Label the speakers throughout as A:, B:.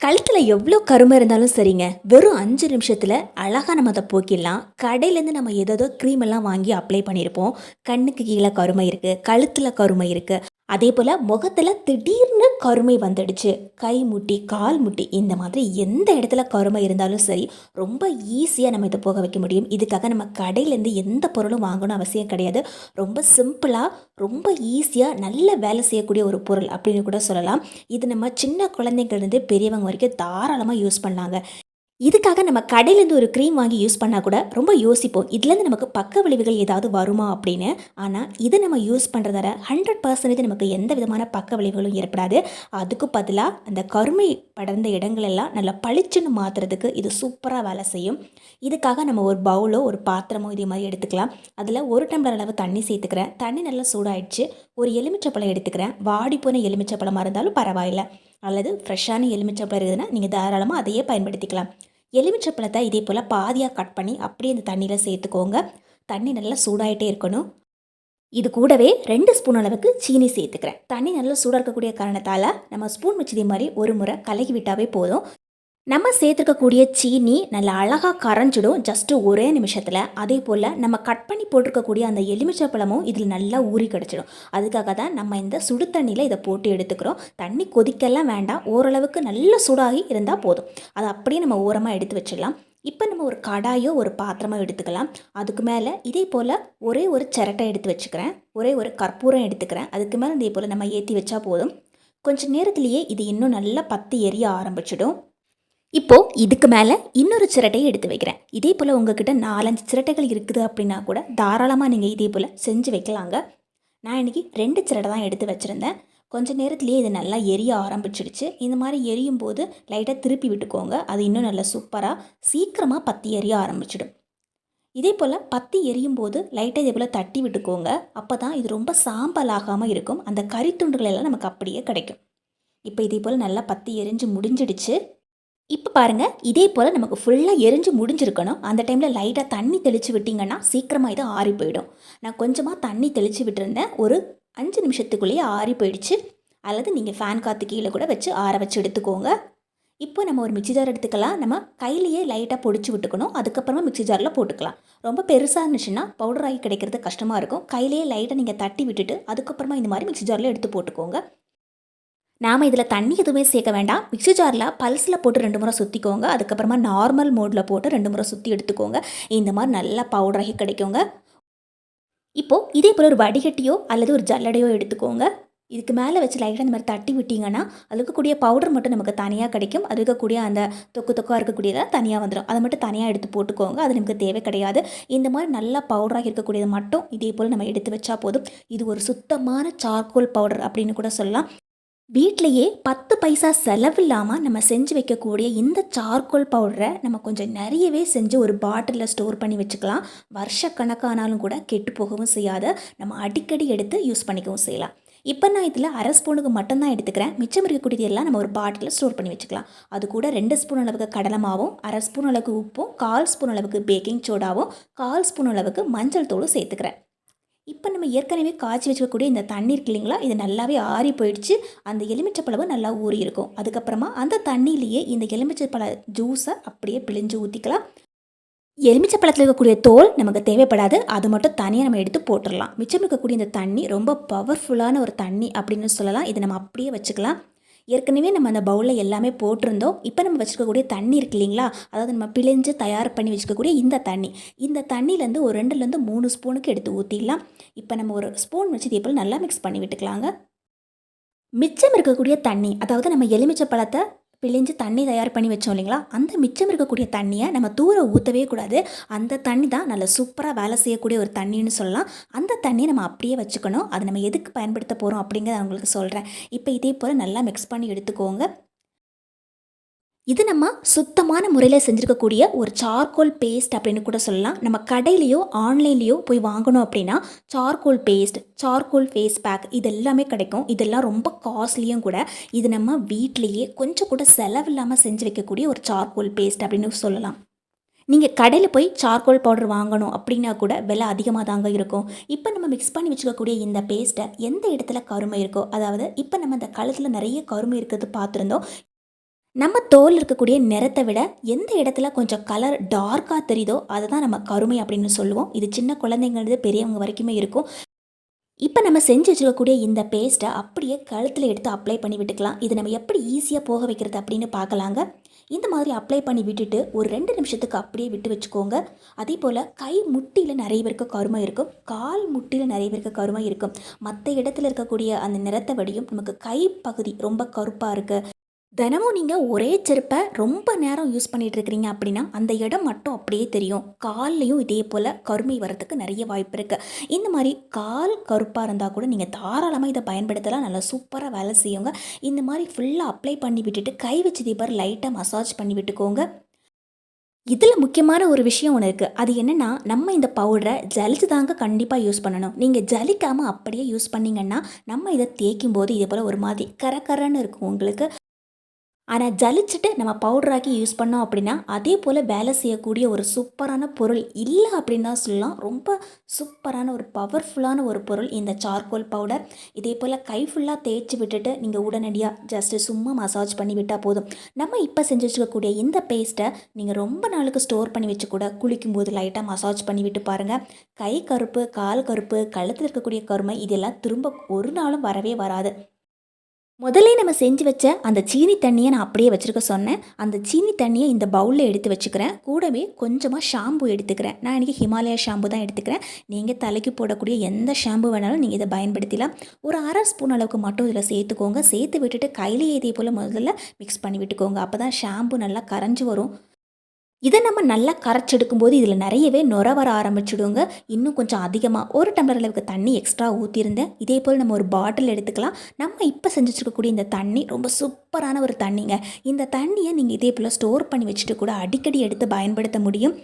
A: கழுத்தில் எவ்வளோ கருமை இருந்தாலும் சரிங்க. வெறும் அஞ்சு நிமிஷத்தில் அழகாக நம்ம அதை போக்கிடலாம். கடையிலேருந்து நம்ம ஏதோ க்ரீம் எல்லாம் வாங்கி அப்ளை பண்ணியிருப்போம் கண்ணுக்கு கீழே கருமை இருக்குது கழுத்தில் கருமை இருக்குது அதே போல் முகத்தில் திடீர்னு கருமை வந்துடுச்சு. கை முட்டி கால் முட்டி இந்த மாதிரி எந்த இடத்துல கருமை இருந்தாலும் சரி ரொம்ப ஈஸியாக நம்ம இதை போக வைக்க முடியும். இதுக்காக நம்ம கடையிலேருந்து எந்த பொருளும் வாங்கணும் அவசியம் கிடையாது. ரொம்ப சிம்பிளாக ரொம்ப ஈஸியாக நல்ல வேலை செய்யக்கூடிய ஒரு பொருள் அப்படின்னு கூட சொல்லலாம். இது நம்ம சின்ன குழந்தைங்கள்லேருந்து பெரியவங்க வரைக்கும் தாராளமாக யூஸ் பண்ணாங்க இதுக்காக நம்ம கடையிலேருந்து ஒரு க்ரீம் வாங்கி யூஸ் பண்ணால் கூட ரொம்ப யோசிப்போம். இதுலேருந்து நமக்கு பக்க விளைவுகள் ஏதாவது வருமா அப்படின்னு. ஆனால் இதை நம்ம யூஸ் பண்ணுறதால ஹண்ட்ரட் பர்சன்டேஜ் நமக்கு எந்த விதமான பக்க விளைவுகளும் ஏற்படாது. அதுக்கு பதிலாக அந்த கருமை படர்ந்த இடங்களெல்லாம் நல்லா பளிச்சுன்னு மாற்றுறதுக்கு இது சூப்பராக வேலை செய்யும். இதுக்காக நம்ம ஒரு பவுலோ ஒரு பாத்திரமோ இதே மாதிரி எடுத்துக்கலாம். அதில் ஒரு டம்ளர் அளவு தண்ணி சேர்த்துக்கிறேன். தண்ணி நல்லா சூடாயிடுச்சு. ஒரு எலுமிச்சப்பழம் எடுத்துக்கிறேன். வாடி போன எலுமிச்சப்பழமாக இருந்தாலும் பரவாயில்ல. அல்லது ஃப்ரெஷ்ஷான எலுமிச்சப்பழம் இருக்குதுன்னா நீங்கள் தாராளமாக அதையே பயன்படுத்திக்கலாம். எலுமிச்சப்பழத்தை இதே போல் பாதியாக கட் பண்ணி அப்படியே இந்த தண்ணியில் சேர்த்துக்கோங்க. தண்ணி நல்லா சூடாயிட்டே இருக்கணும். இது கூடவே ரெண்டு ஸ்பூன் அளவுக்கு சீனி சேர்த்துக்கிறேன். தண்ணி நல்லா சூடாக இருக்கக்கூடிய காரணத்தால் நம்ம ஸ்பூன் வச்சதே மாதிரி ஒரு முறை கலகி விட்டாவே போதும். நம்ம சேர்த்துருக்கக்கூடிய சீனி நல்லா அழகாக கரைஞ்சிடும். ஜஸ்ட்டு ஒரே நிமிஷத்தில். அதே போல் நம்ம கட் பண்ணி போட்டிருக்கக்கூடிய அந்த எலுமிச்சப்பழமும் இதில் நல்லா ஊறி கிடச்சிடும். அதுக்காக தான் நம்ம இந்த சுடு தண்ணியில் இதை போட்டு எடுத்துக்கிறோம். தண்ணி கொதிக்கெல்லாம் வேண்டாம். ஓரளவுக்கு நல்ல சூடாகி இருந்தால் போதும். அதை அப்படியே நம்ம ஓரமாக எடுத்து வச்சிடலாம். இப்போ நம்ம ஒரு கடாயோ ஒரு பாத்திரமோ எடுத்துக்கலாம். அதுக்கு மேலே இதே போல் ஒரே ஒரு சிரட்டை எடுத்து வச்சுக்கிறேன். ஒரே ஒரு கற்பூரம் எடுத்துக்கிறேன். அதுக்கு மேலே இதே போல் நம்ம ஏற்றி வச்சா போதும். கொஞ்சம் நேரத்துலேயே இது இன்னும் நல்லா பத்து எரிய ஆரம்பிச்சிடும். இப்போ இதுக்கு மேலே இன்னொரு சிரட்டையை எடுத்து வைக்கிறேன். இதே போல் உங்ககிட்ட நாலஞ்சு சிரட்டைகள் இருக்குது அப்படின்னா கூட தாராளமாக நீங்கள் இதே போல் செஞ்சு வைக்கலாங்க. நான் இன்றைக்கி ரெண்டு சிரட்டை தான் எடுத்து வச்சுருந்தேன். கொஞ்சம் நேரத்துலேயே இது நல்லா எரிய ஆரம்பிச்சிடுச்சு. இந்த மாதிரி எரியும் போது லைட்டாக திருப்பி விட்டுக்கோங்க. அது இன்னும் நல்லா சூப்பராக சீக்கிரமாக பத்தி எரிய ஆரம்பிச்சிடும். இதே போல் பத்தி எரியும் போது லைட்டாக இதே போல் தட்டி விட்டுக்கோங்க. அப்போ தான் இது ரொம்ப சாம்பல் ஆகாமல் இருக்கும். அந்த கறித்துண்டுகள் எல்லாம் நமக்கு அப்படியே கிடைக்கும். இப்போ இதே போல் நல்லா பத்தி எரிஞ்சு முடிஞ்சிடுச்சு. இப்போ பாருங்கள் இதே போல் நமக்கு ஃபுல்லாக எரிஞ்சு முடிஞ்சிருக்கணும். அந்த டைமில் லைட்டாக தண்ணி தெளித்து விட்டிங்கன்னா சீக்கிரமாக இது ஆறி போயிடும். நான் கொஞ்சமாக தண்ணி தெளித்து விட்டுருந்தேன். ஒரு அஞ்சு நிமிஷத்துக்குள்ளேயே ஆறி போயிடுச்சு. அல்லது நீங்கள் ஃபேன் காற்று கீழே கூட வச்சு ஆற வச்சு எடுத்துக்கோங்க. இப்போ நம்ம ஒரு மிக்சி ஜார் எடுத்துக்கலாம். நம்ம கையிலேயே லைட்டாக பொடிச்சு விட்டுக்கணும். அதுக்கப்புறமா மிக்சி ஜாரில் போட்டுக்கலாம். ரொம்ப பெருசாக இருந்துச்சுன்னா பவுடர் ஆகி கிடைக்கிறது கஷ்டமாக இருக்கும். கையிலேயே லைட்டாக நீங்கள் தட்டி விட்டுட்டு அதுக்கப்புறமா இந்த மாதிரி மிக்சி ஜாரில் எடுத்து போட்டுக்கோங்க. நாம் இதில் தண்ணி எதுவுமே சேர்க்க வேண்டாம். மிக்ஸி ஜாரில் பல்ஸில் போட்டு ரெண்டு முறை சுற்றிக்கோங்க அதுக்கப்புறமா நார்மல் மோடில் போட்டு ரெண்டு முறை சுற்றி எடுத்துக்கோங்க. இந்த மாதிரி நல்லா பவுடராகி கிடைக்குங்க. இப்போது இதே போல் ஒரு வடிகட்டியோ அல்லது ஒரு ஜல்லடையோ எடுத்துக்கோங்க. இதுக்கு மேலே வச்சு லைட்டாக இந்த மாதிரி தட்டி விட்டிங்கன்னா அது இருக்கக்கூடிய பவுடர் மட்டும் நமக்கு தனியாக கிடைக்கும். அது இருக்கக்கூடிய அந்த தொக்கு தொக்காக இருக்கக்கூடியதாக தனியாக வந்துடும் அதை மட்டும் தனியாக எடுத்து போட்டுக்கோங்க. அது நமக்கு தேவை கிடையாது. இந்த மாதிரி நல்லா பவுடராக இருக்கக்கூடியது மட்டும் இதே போல் நம்ம எடுத்து வச்சா போதும். இது ஒரு சுத்தமான சார்கோல் பவுடர் அப்படின்னு கூட சொல்லலாம். வீட்லேயே பத்து பைசா செலவில்லாமல் நம்ம செஞ்சு வைக்கக்கூடிய இந்த சார்கோல் பவுடரை நம்ம கொஞ்சம் நிறையவே செஞ்சு ஒரு பாட்டிலில் ஸ்டோர் பண்ணி வச்சுக்கலாம். வருஷ கணக்கானாலும் கூட கெட்டு போகவும் செய்யாத நம்ம அடிக்கடி எடுத்து யூஸ் பண்ணிக்கவும் செய்யலாம். இப்போ நான் இதில் அரை ஸ்பூனுக்கு மட்டும்தான் எடுத்துக்கிறேன். மிச்சம் இருக்கக்கூடியது எல்லாம் நம்ம ஒரு பாட்டிலில் ஸ்டோர் பண்ணி வச்சுக்கலாம். அது கூட ரெண்டு ஸ்பூன் அளவுக்கு கடலை மாவும் அரை ஸ்பூன் அளவுக்கு உப்பும் கால் ஸ்பூன் அளவுக்கு பேக்கிங் சோடாவும் கால் ஸ்பூன் அளவுக்கு மஞ்சள் தூளும் சேர்த்துக்கிறேன். இப்போ நம்ம ஏற்கனவே காய்ச்சி வச்சுக்கக்கூடிய இந்த தண்ணி இருக்கு இல்லைங்களா இது நல்லாவே ஆறி போயிடுச்சு. அந்த எலுமிச்சப்பழவு நல்லா ஊறி இருக்கும். அதுக்கப்புறமா அந்த தண்ணியிலேயே இந்த எலுமிச்சைப்பழ ஜூஸை அப்படியே பிழிஞ்சு ஊற்றிக்கலாம் எலுமிச்சைப்பழத்தில் இருக்கக்கூடிய தோல் நமக்கு தேவைப்படாது. அது மட்டும் தனியாக நம்ம எடுத்து போட்டுடலாம் மிச்சம் இருக்கக்கூடிய இந்த தண்ணி ரொம்ப பவர்ஃபுல்லான ஒரு தண்ணி அப்படின்னு சொல்லலாம். இதை நம்ம அப்படியே வச்சுக்கலாம். ஏற்கனவே நம்ம அந்த பவுலில் எல்லாமே போட்டிருந்தோம். இப்போ நம்ம வச்சுக்கக்கூடிய தண்ணி இருக்கு இல்லைங்களா? அதாவது நம்ம பிழிஞ்சு தயார் பண்ணி வச்சுக்கக்கூடிய இந்த தண்ணி. இந்த தண்ணியிலேருந்து ஒரு ரெண்டுலேருந்து மூணு ஸ்பூனுக்கு எடுத்து ஊற்றிடலாம் இப்போ நம்ம ஒரு ஸ்பூன் வச்சு இதே போல் நல்லா மிக்ஸ் பண்ணி விட்டுக்கலாங்க. மிச்சம் இருக்கக்கூடிய தண்ணி அதாவது நம்ம எலுமிச்சை பழத்தை பிழிஞ்சு தண்ணி தயார் பண்ணி வச்சோம் இல்லைங்களா? அந்த மிச்சம் இருக்கக்கூடிய தண்ணியை நம்ம தூர ஊற்றவே கூடாது. அந்த தண்ணி தான் நல்ல சூப்பராக வேலை செய்யக்கூடிய ஒரு தண்ணின்னு சொல்லலாம். அந்த தண்ணியை நம்ம அப்படியே வச்சுக்கணும். அதை நம்ம எதுக்கு பயன்படுத்த போகிறோம் அப்படிங்கிறத உங்களுக்கு சொல்கிறேன் இப்போ இதே போல் நல்லா மிக்ஸ் பண்ணி எடுத்துக்கோங்க. இது நம்ம சுத்தமான முறையில் செஞ்சுருக்கக்கூடிய ஒரு சார்கோல் பேஸ்ட் அப்படின்னு கூட சொல்லலாம். நம்ம கடையிலையோ ஆன்லைன்லேயோ போய் வாங்கணும் அப்படின்னா charcoal paste charcoal face pack இது எல்லாமே கிடைக்கும். இதெல்லாம் ரொம்ப காஸ்ட்லியும் கூட. இது நம்ம வீட்லேயே கொஞ்சம் கூட செலவில்லாமல் செஞ்சு வைக்கக்கூடிய ஒரு சார்கோல் பேஸ்ட் அப்படின்னு சொல்லலாம். நீங்கள் கடையில் போய் சார்கோல் பவுடர் வாங்கணும் அப்படின்னா கூட விலை அதிகமாக தாங்க இருக்கும். இப்போ நம்ம மிக்ஸ் பண்ணி வச்சுக்கக்கூடிய இந்த பேஸ்ட்டை எந்த இடத்துல கருமை இருக்கோ அதாவது இப்போ நம்ம இந்த காலத்தில் நிறைய கருமை இருக்கிறது பார்த்துருந்தோம். நம்ம தோல் இருக்கக்கூடிய நிறத்தை விட எந்த இடத்துல கொஞ்சம் கலர் டார்க்காக தெரியுதோ அதை தான் நம்ம கருமை அப்படின்னு சொல்லுவோம். இது சின்ன குழந்தைங்கிறது பெரியவங்க வரைக்குமே இருக்கும். இப்போ நம்ம செஞ்சு வச்சுருக்கக்கூடிய இந்த பேஸ்ட்டை அப்படியே கழுத்தில் எடுத்து அப்ளை பண்ணி விட்டுக்கலாம். இது நம்ம எப்படி ஈஸியாக போக வைக்கிறது அப்படின்னு பார்க்கலாங்க. இந்த மாதிரி அப்ளை பண்ணி விட்டுட்டு ஒரு ரெண்டு நிமிஷத்துக்கு அப்படியே விட்டு வச்சுக்கோங்க. அதே போல் கை முட்டியில் நிறைய பேருக்கு கருமை இருக்கும். கால் முட்டியில் நிறைய பேருக்கு கருமை இருக்கும். மற்ற இடத்துல இருக்கக்கூடிய அந்த நிறத்தை வடியும் நமக்கு கை பகுதி ரொம்ப கருப்பாக இருக்குது தினமும் நீங்கள் ஒரே செருப்பை ரொம்ப நேரம் யூஸ் பண்ணிகிட்டு இருக்கிறீங்க அப்படின்னா அந்த இடம் மட்டும் அப்படியே தெரியும். கால்லையும் இதே போல் கருமை வரதுக்கு நிறைய வாய்ப்பு இருக்குது இந்த மாதிரி கால் கருப்பாக இருந்தால் கூட நீங்கள் தாராளமாக இதை பயன்படுத்தலாம். நல்லா சூப்பராக வேலை செய்யுங்க. இந்த மாதிரி ஃபுல்லாக அப்ளை பண்ணி விட்டுட்டு கை வச்சு தீபார் லைட்டாக மசாஜ் பண்ணி விட்டுக்கோங்க. இதில் முக்கியமான ஒரு விஷயம் ஒன்று இருக்குது அது என்னென்னா நம்ம இந்த பவுடரை ஜலிச்சு தாங்க கண்டிப்பாக யூஸ் பண்ணணும். நீங்கள் ஜலிக்காமல் அப்படியே யூஸ் பண்ணிங்கன்னா நம்ம இதை தேய்க்கும் போது இதே போல் ஒரு மாதிரி கரக்கரன்னு இருக்கும் உங்களுக்கு. ஆனால் ஜலிச்சுட்டு நம்ம பவுடராக்கி யூஸ் பண்ணோம் அப்படின்னா அதே போல் வேலை செய்யக்கூடிய ஒரு சூப்பரான பொருள் இல்லை அப்படின்னு தான் சொல்லலாம். ரொம்ப சூப்பரான ஒரு பவர்ஃபுல்லான ஒரு பொருள் இந்த சார்கோல் பவுடர் இதே போல் கை ஃபுல்லாக தேய்ச்சி விட்டுட்டு நீங்கள் உடனடியாக ஜஸ்ட்டு சும்மா மசாஜ் பண்ணி விட்டால் போதும். நம்ம இப்போ செஞ்சு வச்சுக்கக்கூடிய இந்த பேஸ்ட்டை நீங்கள் ரொம்ப நாளுக்கு ஸ்டோர் பண்ணி வச்சு கூட குளிக்கும்போது லைட்டாக மசாஜ் பண்ணி விட்டு பாருங்கள் கை கருப்பு கால் கருப்பு கழுத்தில் இருக்கக்கூடிய கருமை இதெல்லாம் திரும்ப ஒரு நாளும் வரவே வராது. முதல்ல நம்ம செஞ்சு வச்ச அந்த சீனி தண்ணியை நான் அப்படியே வச்சுருக்க சொன்னேன். அந்த சீனி தண்ணியை இந்த பவுலில் எடுத்து வச்சுக்கிறேன். கூடவே கொஞ்சமாக ஷாம்பு எடுத்துக்கிறேன். நான் இன்றைக்கி ஹிமாலயா ஷாம்பு தான் எடுத்துக்கிறேன். நீங்கள் தலைக்கு போடக்கூடிய எந்த ஷாம்பு வேணாலும் நீங்கள் இதை பயன்படுத்தலாம். ஒரு அரை ஸ்பூன் அளவுக்கு மட்டும் இதில் சேர்த்துக்கோங்க. சேர்த்து விட்டுட்டு கையிலேயே இதே போல் முதல்ல மிக்ஸ் பண்ணி விட்டுக்கோங்க. அப்போ தான் ஷாம்பு நல்லா கரைஞ்சி வரும். இதை நம்ம நல்லா கரைச்செடுக்கும் போது இதில் நிறையவே நுர வர ஆரம்பிச்சிடுங்க. இன்னும் கொஞ்சம் அதிகமாக ஒரு டம்ளர் அளவுக்கு தண்ணி எக்ஸ்ட்ரா ஊற்றிருந்தேன் இதே போல் நம்ம ஒரு பாட்டில் எடுத்துக்கலாம். நம்ம இப்போ செஞ்சுருக்கக்கூடிய இந்த தண்ணி ரொம்ப சூப்பரான ஒரு தண்ணிங்க. இந்த தண்ணியை நீங்கள் இதே போல் ஸ்டோர் பண்ணி வச்சுட்டு கூட அடிக்கடி எடுத்து பயன்படுத்த முடியும்.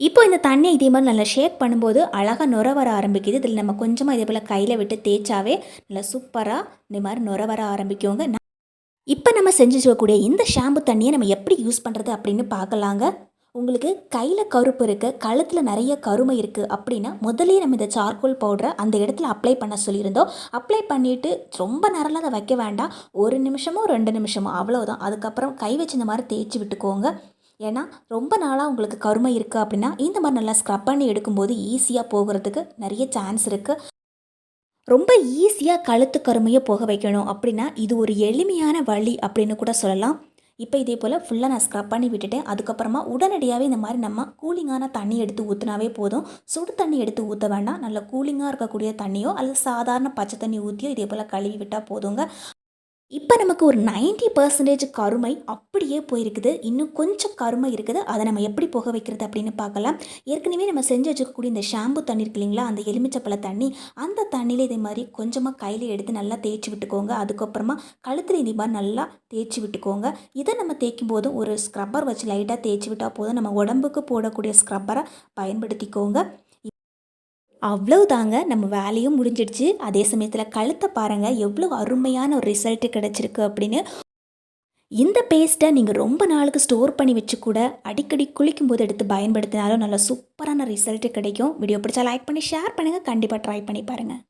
A: இப்போ இந்த தண்ணியை இதே மாதிரி நல்லா ஷேக் பண்ணும்போது அழகாக நுர வர ஆரம்பிக்குது. இதில் நம்ம கொஞ்சமாக இதே போல் கையில் விட்டு தேய்ச்சாவே நல்லா சூப்பராக இந்த மாதிரி நுர வர ஆரம்பிக்குங்க. இப்போ நம்ம செஞ்சு வச்சுக்கக்கூடிய இந்த ஷாம்பு தண்ணியை நம்ம எப்படி யூஸ் பண்ணுறது அப்படின்னு பார்க்கலாங்க. உங்களுக்கு கையில் கருப்பு இருக்குது கழுத்தில் நிறைய கருமை இருக்குது அப்படின்னா முதலே நம்ம இந்த சார்கோல் பவுடரை அந்த இடத்துல அப்ளை பண்ண சொல்லியிருந்தோம். அப்ளை பண்ணிவிட்டு ரொம்ப நேரம்லாம் அதை வைக்க வேண்டாம். ஒரு நிமிஷமோ ரெண்டு நிமிஷமோ அவ்வளோதான் அதுக்கப்புறம் கை வச்சு இந்த மாதிரி தேய்ச்சி விட்டுக்கோங்க. ஏன்னா ரொம்ப நாளாக உங்களுக்கு கருமை இருக்குது அப்படின்னா இந்த மாதிரி நல்லா ஸ்க்ரப் பண்ணி எடுக்கும்போது ஈஸியாக போகிறதுக்கு நிறைய சான்ஸ் இருக்குது ரொம்ப ஈஸியாக கழுத்து கருமையை போக வைக்கணும் அப்படின்னா இது ஒரு எளிமையான வழி அப்படின்னு கூட சொல்லலாம். இப்போ இதே போல் ஃபுல்லாக நான் ஸ்க்ரப் பண்ணி விட்டுட்டேன். அதுக்கப்புறமா உடனடியாகவே இந்த மாதிரி நம்ம கூலிங்கான தண்ணி எடுத்து ஊற்றினாவே போதும். சுடு தண்ணி எடுத்து ஊற்ற வேண்டாம். நல்ல கூலிங்காக இருக்கக்கூடிய தண்ணியோ அல்லது சாதாரண பச்சை தண்ணி ஊற்றியோ இதே போல் கழுவி விட்டால் போதுங்க. இப்போ நமக்கு ஒரு நைன்டி பர்சன்டேஜ் கருமை அப்படியே போயிருக்குது. இன்னும் கொஞ்சம் கருமை இருக்குது. அதை நம்ம எப்படி போக வைக்கிறது அப்படின்னு பார்க்கலாம். ஏற்கனவே நம்ம செஞ்சு வச்சுக்கக்கூடிய இந்த ஷாம்பு தண்ணி இருக்கு இல்லைங்களா? அந்த எலுமிச்சப்பழ தண்ணி. அந்த தண்ணியில் இதே மாதிரி கொஞ்சமாக கையில் எடுத்து நல்லா தேய்ச்சி விட்டுக்கோங்க. அதுக்கப்புறமா கழுத்தில் இதே மாதிரி நல்லா தேய்ச்சி விட்டுக்கோங்க. இதை நம்ம தேய்க்கும் போது ஒரு ஸ்க்ரப்பர் வச்சு லைட்டாக தேய்ச்சி விட்டால் போதும். நம்ம உடம்புக்கு போடக்கூடிய ஸ்க்ரப்பரை பயன்படுத்திக்கோங்க. அவ்வளவுதாங்க நம்ம வேலையும் முடிஞ்சிடுச்சு. அதே சமயத்தில் கழுத்தை பாருங்கள் எவ்வளோ அருமையான ஒரு ரிசல்ட்டு கிடச்சிருக்கு அப்படின்னு. இந்த பேஸ்ட்டை நீங்கள் ரொம்ப நாளுக்கு ஸ்டோர் பண்ணி வச்சு கூட அடிக்கடி குளிக்கும் போது எடுத்து பயன்படுத்தினாலும் நல்ல சூப்பரான ரிசல்ட்டு கிடைக்கும். வீடியோ பிடிச்சா லைக் பண்ணி ஷேர் பண்ணுங்கள் கண்டிப்பாக ட்ரை பண்ணி பாருங்கள்